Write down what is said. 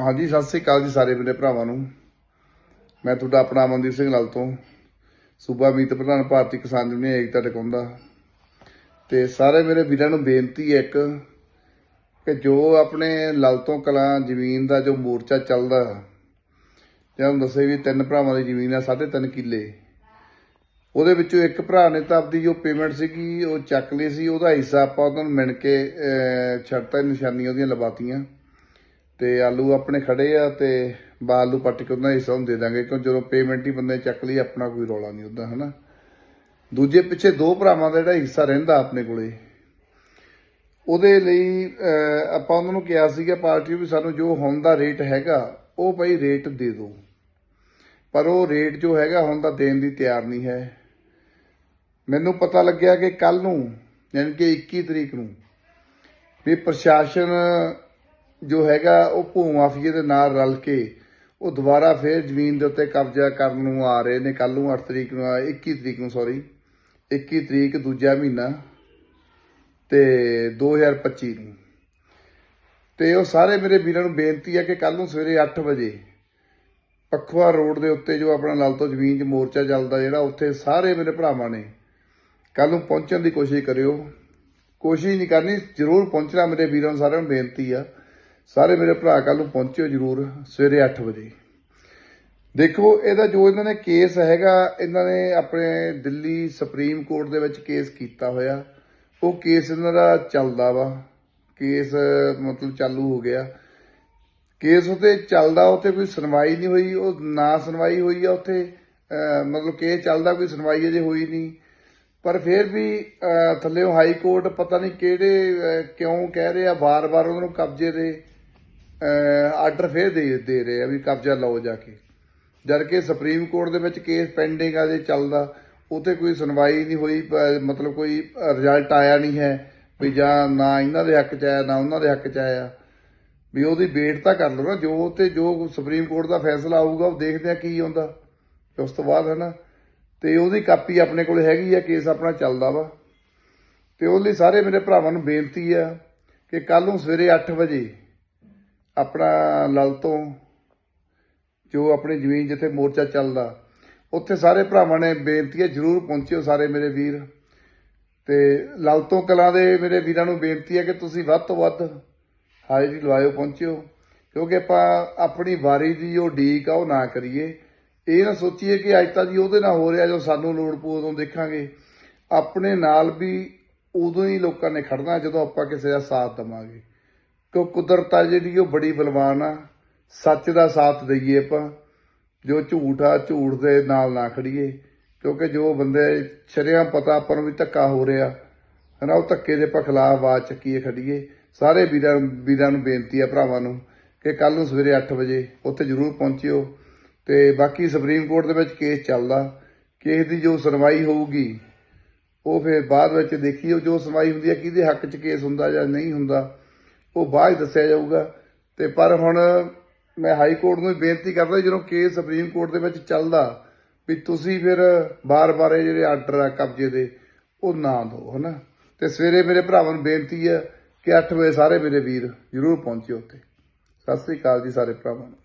ਹਾਂਜੀ, ਸਤਿ ਸ੍ਰੀ ਅਕਾਲ ਜੀ ਸਾਰੇ ਮੇਰੇ ਭਰਾਵਾਂ ਨੂੰ। ਮੈਂ ਤੁਹਾਡਾ ਆਪਣਾ ਅਮਨਦੀਪ ਸਿੰਘ ਲਾਲ ਤੋਂ ਸੂਬਾ ਮੀਤ ਪ੍ਰਧਾਨ ਭਾਰਤੀ ਕਿਸਾਨ ਯੂਨੀਅਨ ਏਕਤਾ ਟਿਕਾਉਂਦਾ ਤੇ ਸਾਰੇ ਮੇਰੇ ਵੀਰਾਂ ਨੂੰ ਬੇਨਤੀ ਹੈ ਇੱਕ, ਕਿ ਜੋ ਆਪਣੇ ਲਲਤੋਂ ਕਲਾਂ ਜ਼ਮੀਨ ਦਾ ਜੋ ਮੋਰਚਾ ਚੱਲਦਾ, ਜਾਂ ਦੱਸੇ ਵੀ ਤਿੰਨ ਭਰਾਵਾਂ ਦੀ ਜ਼ਮੀਨ ਆ, ਸਾਢੇ ਤਿੰਨ ਕਿੱਲੇ, ਉਹਦੇ ਵਿੱਚੋਂ ਇੱਕ ਭਰਾ ਨੇ ਤਾਂ ਆਪਦੀ ਜੋ ਪੇਮੈਂਟ ਸੀਗੀ, ਉਹ ਚੱਕ ਲਈ ਸੀ, ਉਹਦਾ ਹਿੱਸਾ ਆਪਾਂ ਉਹਨਾਂ ਨੂੰ ਮਿਣ ਕੇ ਛੱਡਤਾ ਨਿਸ਼ਾਨੀਆਂ ਉਹਦੀਆਂ ਲਵਾਤੀਆਂ। ਤੇ ਆਲੂ ਆਪਣੇ ਖੜੇ ਆ ਤੇ ਬਾਲੂ ਪੱਟ ਕੇ ਉਹਨਾਂ ਦਾ ਹਿੱਸਾ ਉਹਨੂੰ ਦੇ ਦਾਂਗੇ, ਕਿਉਂ ਜਦੋਂ ਪੇਮੈਂਟ ਹੀ ਬੰਦੇ ਚੱਕ ਲਈ, ਆਪਣਾ ਕੋਈ ਰੌਲਾ ਨਹੀਂ ਉਹਦਾ ਹਨਾ? ਦੂਜੇ ਪਿੱਛੇ ਦੋ ਭਰਾਵਾਂ ਦਾ ਜਿਹੜਾ ਹਿੱਸਾ ਰਹਿੰਦਾ ਆਪਣੇ ਕੋਲੇ, ਉਹਦੇ ਲਈ ਆਪਾਂ ਉਹਨਾਂ ਨੂੰ ਕਿਹਾ ਸੀਗਾ, ਪਾਰਟੀ ਨੂੰ ਵੀ ਸਾਨੂੰ ਜੋ ਹੁਣ ਦਾ ਰੇਟ ਹੈਗਾ, ਉਹ ਭਾਈ ਰੇਟ ਦੇ ਦਿਓ ਪਰ ਉਹ ਰੇਟ ਜੋ ਹੈਗਾ, ਹੁਣ ਦਾ ਦੇਣ ਦੀ ਤਿਆਰ ਨਹੀਂ ਹੈ। ਮੈਨੂੰ ਪਤਾ ਲੱਗਿਆ ਕਿ ਕੱਲ ਨੂੰ, ਯਾਨੀ ਕਿ 21 ਤਰੀਕ ਨੂੰ, ਵੀ ਪ੍ਰਸ਼ਾਸਨ ਜੋ ਹੈਗਾ, ਉਹ ਭੂ ਮਾਫੀਏ ਦੇ ਨਾਲ ਰਲ ਕੇ ਉਹ ਦੁਬਾਰਾ ਫੇਰ ਜ਼ਮੀਨ ਦੇ ਉੱਤੇ ਕਬਜ਼ਾ ਕਰਨ ਨੂੰ ਆ ਰਹੇ ਨੇ। ਕੱਲ ਨੂੰ 8 ਤਰੀਕ ਨੂੰ ਆ 21 ਤਰੀਕ ਨੂੰ ਸੌਰੀ 21 ਤਰੀਕ ਦੂਜਾ ਮਹੀਨਾ ਤੇ 2025 ਨੂੰ। ਤੇ ਉਹ ਸਾਰੇ ਮੇਰੇ ਵੀਰਾਂ ਨੂੰ ਬੇਨਤੀ ਹੈ ਕਿ ਕੱਲ ਨੂੰ ਸਵੇਰੇ 8 ਵਜੇ ਪਖਵਾ ਰੋਡ ਦੇ ਉੱਤੇ ਜੋ ਆਪਣਾ ਲਾਲ ਤੋਂ ਜ਼ਮੀਨ 'ਚ ਮੋਰਚਾ ਚੱਲਦਾ ਜਿਹੜਾ, ਉੱਥੇ ਸਾਰੇ ਮੇਰੇ ਭਰਾਵਾਂ ਨੇ ਕੱਲ ਨੂੰ ਪਹੁੰਚਣ ਦੀ ਕੋਸ਼ਿਸ਼ ਕਰਿਓ। ਕੋਸ਼ਿਸ਼ ਨਹੀਂ ਕਰਨੀ, ਜ਼ਰੂਰ ਪਹੁੰਚਣਾ ਮੇਰੇ ਵੀਰਾਂ ਨੂੰ ਸਾਰਿਆਂ ਨੂੰ ਬੇਨਤੀ ਆ। ਸਾਰੇ ਮੇਰੇ ਭਰਾ ਕੱਲ ਨੂੰ ਪਹੁੰਚਿਓ ਜ਼ਰੂਰ ਸਵੇਰੇ 8 ਵਜੇ। ਦੇਖੋ ਇਹਦਾ ਜੋ ਇਹਨਾਂ ਨੇ ਕੇਸ ਹੈਗਾ ਇਹਨਾਂ ਨੇ ਆਪਣੇ ਦਿੱਲੀ ਸੁਪਰੀਮ ਕੋਰਟ ਦੇ ਵਿੱਚ ਕੇਸ ਕੀਤਾ ਹੋਇਆ। ਉਹ ਕੇਸ ਇਹਨਾਂ ਦਾ ਚੱਲਦਾ ਵਾ। ਕੇਸ ਮਤਲਬ ਚਾਲੂ ਹੋ ਗਿਆ। ਕੇਸ ਉਤੇ ਚੱਲਦਾ ਉਤੇ ਕੋਈ ਸੁਣਵਾਈ ਨਹੀਂ ਹੋਈ। ਉਹ ਨਾ ਸੁਣਵਾਈ ਹੋਈ ਆ ਉਥੇ। ਮਤਲਬ ਕੇਸ ਚੱਲਦਾ ਕੋਈ ਸੁਣਵਾਈ ਅਜੇ ਹੋਈ ਨਹੀਂ। ਪਰ ਫਿਰ ਵੀ ਅਹ, ਹਾਈ ਕੋਰਟ ਪਤਾ ਨਹੀਂ ਕਿਹੜੇ ਕਿਉਂ ਕਹਿ ਰਹੇ ਆ ਵਾਰ-ਵਾਰ ਉਹਨਾਂ ਨੂੰ ਕਬਜ਼ੇ ਦੇ ਆਰਡਰ ਫੇਰ ਦੇ ਦੇ ਰਹੇ ਆ ਵੀ ਕਬਜ਼ਾ ਲਓ ਜਾ ਕੇ। ਜਦ ਕਿ ਸੁਪਰੀਮ ਕੋਰਟ ਦੇ ਵਿੱਚ ਕੇਸ ਪੈਂਡਿੰਗ ਆ, ਜੇ ਚੱਲਦਾ ਉਤੇ ਕੋਈ ਸੁਣਵਾਈ ਨਹੀਂ ਹੋਈ ਮਤਲਬ ਕੋਈ ਰਿਜ਼ਲਟ ਆਇਆ ਨਹੀਂ ਹੈ ਵੀ ਜਾਂ ਨਾ ਇਹਨਾਂ ਦੇ ਹੱਕ ਚ ਆਇਆ, ਨਾ ਉਹਨਾਂ ਦੇ ਹੱਕ ਚ ਆਇਆ। ਵੀ ਉਹਦੀ ਵੇਟ ਤਾਂ ਕਰ ਲਓ ਨਾ, ਜੋ ਤੇ ਜੋ ਸੁਪਰੀਮ ਕੋਰਟ ਦਾ ਫੈਸਲਾ ਆਊਗਾ, ਉਹ ਦੇਖਦੇ ਆ ਕੀ ਹੁੰਦਾ। ਤੇ ਉਸ ਤੋਂ ਬਾਅਦ ਹੈ ਨਾ ਤੇ ਉਹਦੀ ਕਾਪੀ ਆਪਣੇ ਕੋਲ ਹੈਗੀ ਆ ਕੇਸ ਆਪਣਾ ਚੱਲਦਾ ਵਾ। ਤੇ ਉਹਦੇ ਲਈ ਸਾਰੇ ਮੇਰੇ ਭਰਾਵਾਂ ਨੂੰ ਬੇਨਤੀ ਆ ਕਿ ਕੱਲ ਨੂੰ ਸਵੇਰੇ 8 ਵਜੇ ਆਪਣਾ ਲਲ ਤੋਂ ਜੋ ਆਪਣੀ ਜ਼ਮੀਨ ਜਿੱਥੇ ਮੋਰਚਾ ਚੱਲਦਾ, ਉੱਥੇ ਸਾਰੇ ਭਰਾਵਾਂ ਨੇ ਬੇਨਤੀ ਹੈ ਜਰੂਰ ਪਹੁੰਚਿਓ ਸਾਰੇ ਮੇਰੇ ਵੀਰ। ਤੇ ਲਲ ਤੋਂ ਕਲਾਂ ਦੇ ਮੇਰੇ ਵੀਰਾਂ ਨੂੰ ਬੇਨਤੀ ਹੈ ਕਿ ਤੁਸੀਂ ਵੱਧ ਤੋਂ ਵੱਧ ਹਾਜ਼ਰੀ ਲਵਾਇਓ, ਪਹੁੰਚਿਓ। ਕਿਉਂਕਿ ਆਪਾਂ ਆਪਣੀ ਵਾਰੀ ਦੀ ਜੋ ਡੀਕ ਆ, ਉਹ ਨਾ ਕਰੀਏ। ਇਹ ਨਾ ਸੋਚੀਏ ਕਿ ਅੱਜ ਤਾਂ ਜੀ ਉਹਦੇ ਨਾਲ ਹੋ ਰਿਹਾ ਜੋ ਸਾਨੂੰ ਲੋੜ ਪਊ, ਉਦੋਂ ਦੇਖਾਂਗੇ। ਆਪਣੇ ਨਾਲ ਵੀ ਉਦੋਂ ਹੀ ਲੋਕਾਂ ਨੇ ਖੜਨਾ ਜਦੋਂ ਆਪਾਂ ਕਿਸੇ ਦਾ ਸਾਥ ਦਵਾਂਗੇ। ਕਿਉਂ ਕੁਦਰਤ ਆ ਜਿਹੜੀ, ਉਹ ਬੜੀ ਬਲਵਾਨ ਆ। ਸੱਚ ਦਾ ਸਾਥ ਦਈਏ ਆਪਾਂ, ਜੋ ਝੂਠ ਆ, ਝੂਠ ਦੇ ਨਾਲ ਨਾ ਖੜੀਏ। ਕਿਉਂਕਿ ਜੋ ਬੰਦੇ ਸ਼ਰਿਆਂ ਪਤਾ ਆਪਾਂ ਨੂੰ ਵੀ ਧੱਕਾ ਹੋ ਰਿਹਾ, ਹਨਾ, ਉਹ ਧੱਕੇ ਦੇ ਆਪਾਂ ਖਿਲਾਫ ਆਵਾਜ਼ ਚੱਕੀਏ, ਖੜੀਏ। ਸਾਰੇ ਵੀਰਾਂ ਵੀਰਾਂ ਨੂੰ ਬੇਨਤੀ ਆ ਭਰਾਵਾਂ ਨੂੰ ਕਿ ਕੱਲ ਨੂੰ ਸਵੇਰੇ 8 ਵਜੇ ਉੱਥੇ ਜ਼ਰੂਰ ਪਹੁੰਚਿਓ। ਤੇ ਬਾਕੀ ਸੁਪਰੀਮ ਕੋਰਟ ਦੇ ਵਿੱਚ ਕੇਸ ਚੱਲਦਾ ਕੇਸ ਦੀ ਜੋ ਸੁਣਵਾਈ ਹੋਊਗੀ, ਉਹ ਫਿਰ ਬਾਅਦ ਵਿੱਚ ਦੇਖੀਓ ਜੋ ਸੁਣਵਾਈ ਹੁੰਦੀ ਹੈ ਕਿਹਦੇ ਹੱਕ 'ਚ ਕੇਸ ਹੁੰਦਾ ਜਾਂ ਨਹੀਂ ਹੁੰਦਾ। ਉਹ ਬਾਅਦ 'ਚ ਦੱਸਿਆ ਜਾਊਗਾ। ਤੇ ਪਰ ਹੁਣ ਮੈਂ ਹਾਈ ਕੋਰਟ ਨੂੰ ਵੀ ਬੇਨਤੀ ਕਰਦਾ ਜਦੋਂ ਕੇਸ ਸੁਪਰੀਮ ਕੋਰਟ ਦੇ ਵਿੱਚ ਚੱਲਦਾ ਵੀ ਤੁਸੀਂ ਫਿਰ ਬਾਰ-ਬਾਰ ਇਹ ਜਿਹੜੇ ਆਰਡਰ ਆ ਕਬਜ਼ੇ ਦੇ, ਉਹ ਨਾ ਦਿਓ ਹਨਾ? ਤੇ ਸਵੇਰੇ ਮੇਰੇ ਭਰਾਵਾਂ ਨੂੰ ਬੇਨਤੀ ਹੈ ਕਿ 8 ਵਜੇ ਸਾਰੇ ਮੇਰੇ ਵੀਰ ਜ਼ਰੂਰ ਪਹੁੰਚਿਓ ਉੱਥੇ। ਸਤਿ ਸ੍ਰੀ ਅਕਾਲ ਜੀ ਸਾਰੇ ਭਰਾਵਾਂ ਨੂੰ।